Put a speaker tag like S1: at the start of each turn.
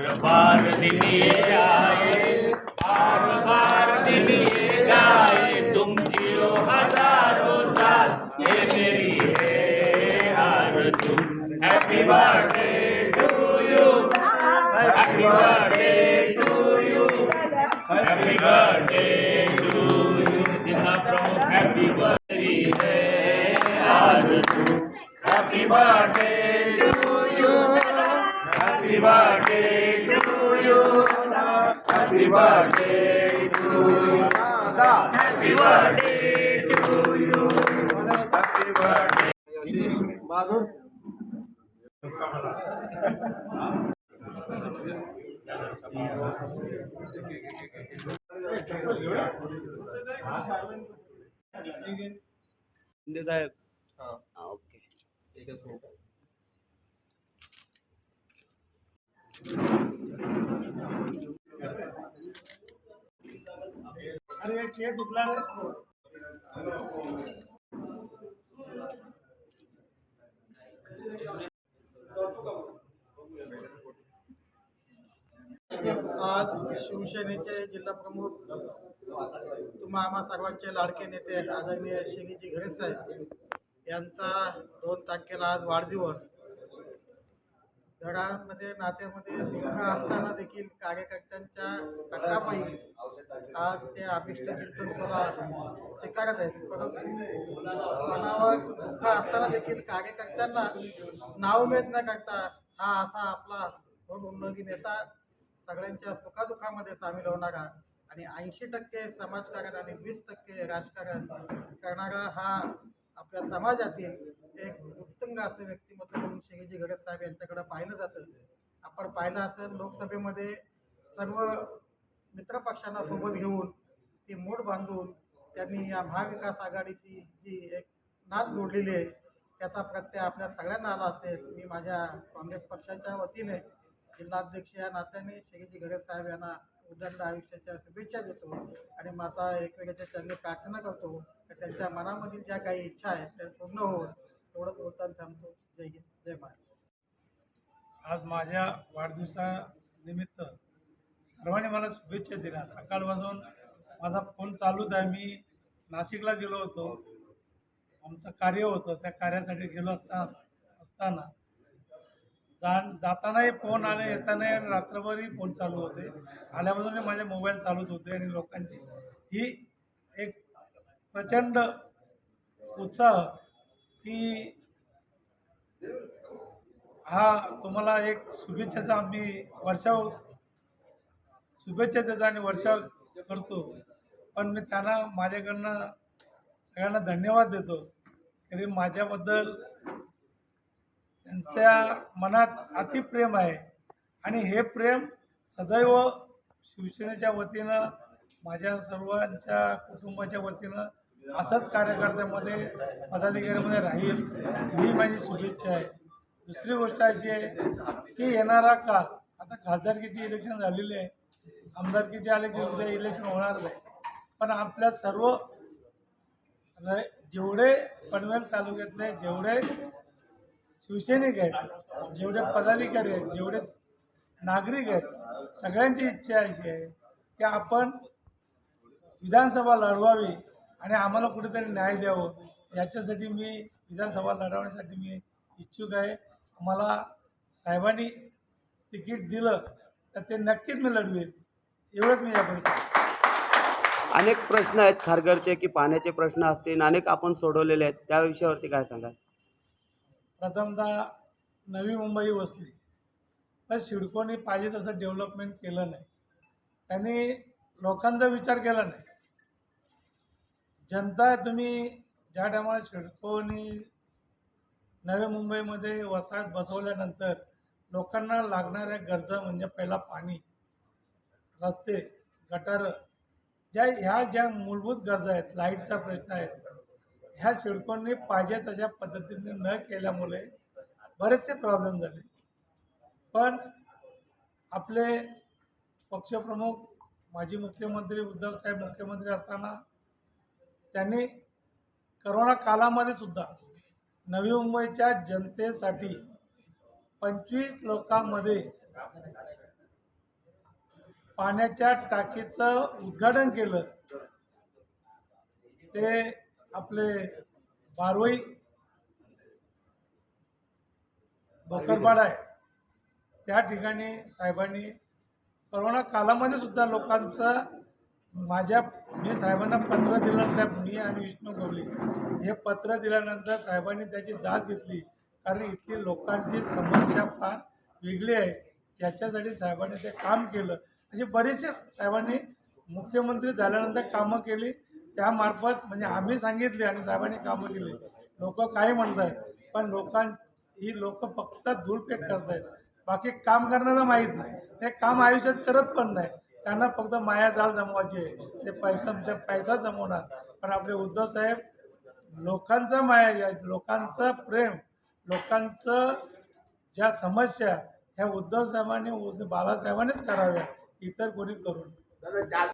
S1: बार बार दिन ये आए बार बार दिन ये जाए तुम जियो हजारों साल ये मेरी है आरज़ू happy birthday to you happy birthday to you happy birthday to you जिन्ना प्रमुख हैप्पी बर्थडे है आरज़ू happy birthday to you happy birthday to you happy birthday to you happy birthday to you happy birthday
S2: Shinde साहेब हा, okay
S3: आज शिवसेनेचे जिल्हाप्रमुख आम्हा सर्वांचे लाडके नेते आदरणीय श्रीजी घरे साहेब यांचा दोन तारखेला आज वाढदिवस. धडांमध्ये नात्यामध्ये दुःख असताना देखील कार्यकर्त्यांच्या कटापाई आज ते अभिष्ट चिंतन सोहळा स्वीकारत आहेत. परंतु मनावर दुःख असताना देखील कार्यकर्त्यांना नावमेद न करता हा असा आपला उन्नती नेता सगळ्यांच्या सुखादुःखामध्ये सामील होणारा आणि ऐंशी टक्के समाजकारण आणि वीस टक्के राजकारण करणारा हा आपल्या समाजातील एक उत्तंग असं व्यक्तिमत्व म्हणून शेगेजी गरज साहेब यांच्याकडे पाहिलं जातं. आपण पाहिलं असेल लोकसभेमध्ये सर्व मित्रपक्षांना सोबत घेऊन ती मोठ बांधून त्यांनी या महाविकास आघाडीची जी एक नाद जोडलेली आहे त्याचा प्रत्यय आपल्या सगळ्यांना आला असेल. मी माझ्या काँग्रेस पक्षाच्या वतीने जिल्हाध्यक्ष या नात्याने शेगेजी गणेश साहेब यांना उदंड आयुष्याच्या शुभेच्छा देतो आणि माता एकमेकाच्या चरणी प्रार्थना करतो. की त्यांच्या मनामधील ज्या काही इच्छा आहेत त्या पूर्ण होऊन तेवढंच बोलताना थांबतो. जय हिंद जय महाराज
S4: आज माझ्या वाढदिवसानिमित्त सर्वांनी मला शुभेच्छा दिल्या. सकाळपासून माझा फोन चालूच आहे. मी नाशिकला गेलो होतो. आमचं कार्य होतं. त्या कार्यासाठी गेलो असता असताना जा जातानाही फोन आले येतानाही रात्रभरही फोन चालू होते. आल्यापासून माझे मोबाईल चालूच होते आणि लोकांची ही एक प्रचंड उत्साह की हा तुम्हाला एक शुभेच्छाचा आम्ही वर्षाव शुभेच्छा देतो आणि वर्षाव करतो. पण मी त्यांना माझ्याकडनं सगळ्यांना धन्यवाद देतो. तरी माझ्याबद्दल त्यांच्या मनात अतिप्रेम आहे. आणि हे प्रेम सदैव शिवसेनेच्या वतीनं माझ्या सर्वांच्या कुटुंबाच्या वतीनं असंच कार्यकर्त्यामध्ये पदाधिकाऱ्यामध्ये राहील ही माझी शुभेच्छा आहे. दुसरी गोष्ट अशी आहे की येणारा काळ आता खासदारकीची इलेक्शन झालेली आहे. आमदारकीचे आले की उद्या इलेक्शन होणार नाही. पण आपल्या सर्व जेवढे पनवेल तालुक्यातले जेवढे शिवसैनिक आहेत जेवढे पदाधिकारी आहेत जेवढे नागरिक आहेत सगळ्यांची इच्छा अशी आहे की आपण विधानसभा लढवावी आणि आम्हाला कुठेतरी न्याय द्यावं. याच्यासाठी मी विधानसभा लढवण्यासाठी मी इच्छुक आहे. मला साहेबांनी तिकीट दिलं तर ते नक्कीच मी लढवेल. एवढंच मी यापुढे
S2: अनेक प्रश्न आहेत खारघरचे की पाण्याचे प्रश्न असतील अनेक आपण सोडवलेले आहेत. त्या विषयावरती काय सांगाल?
S4: प्रथमतः नवी मुंबई वसली. तर सिडकोने पाहिजे तसं डेव्हलपमेंट केलं नाही. त्यांनी लोकांचा विचार केला नाही. जनता तुम्ही ज्या टायमाला सिडकोनी नवी मुंबईमध्ये वसाहत बसवल्यानंतर लोकांना लागणाऱ्या गरजा म्हणजे पहिला पाणी रस्ते गटारं ज्या ह्या ज्या मूलभूत गरजा आहेत लाईटचा प्रश्न आहे ह्या सिडकोंनी पाहिजे तशा पद्धतीने न केल्यामुळे बरेचसे प्रॉब्लेम झाले. पण आपले पक्षप्रमुख माजी मुख्यमंत्री उद्धवसाहेब मुख्यमंत्री असताना त्यांनी करोना कालामध्ये सुद्धा नवी मुंबईच्या जनतेसाठी पंचवीस लोकांमध्ये पाण्याच्या टाकीचं उद्घाटन केलं. ते आपले बारवई भोकरपाडा आहे. त्या ठिकाणी साहेबांनी करोना कालामध्ये सुद्धा लोकांचा माझ्या मी साहेबांना पत्र दिल्यानंतर मी आणि विष्णू गवली हे पत्र दिल्यानंतर साहेबांनी त्याची दाद घेतली. कारण इथली लोकांची समस्या फार वेगळी आहे. त्याच्यासाठी साहेबांनी ते काम केलं. असे बरेचसे साहेबांनी मुख्यमंत्री झाल्यानंतर कामं केली. त्यामार्फत म्हणजे आम्ही सांगितले आणि साहेबांनी कामं केली लोक काही म्हणतात पण लोकां ही लोक फक्त धूळपेक करतायत. बाकी काम करण्याला माहीत नाही. ते काम आयुष्यात करत पण नाही. त्यांना फक्त माया जाळ जमवायचे ते पैसा ते पैसा जमवणार. पण आपले उद्धव साहेब लोकांचा माया या लोकांचं प्रेम लोकांचं ज्या समस्या ह्या उद्धव साहेबांनी उद्ध- कराव्या. इतर कोणी करून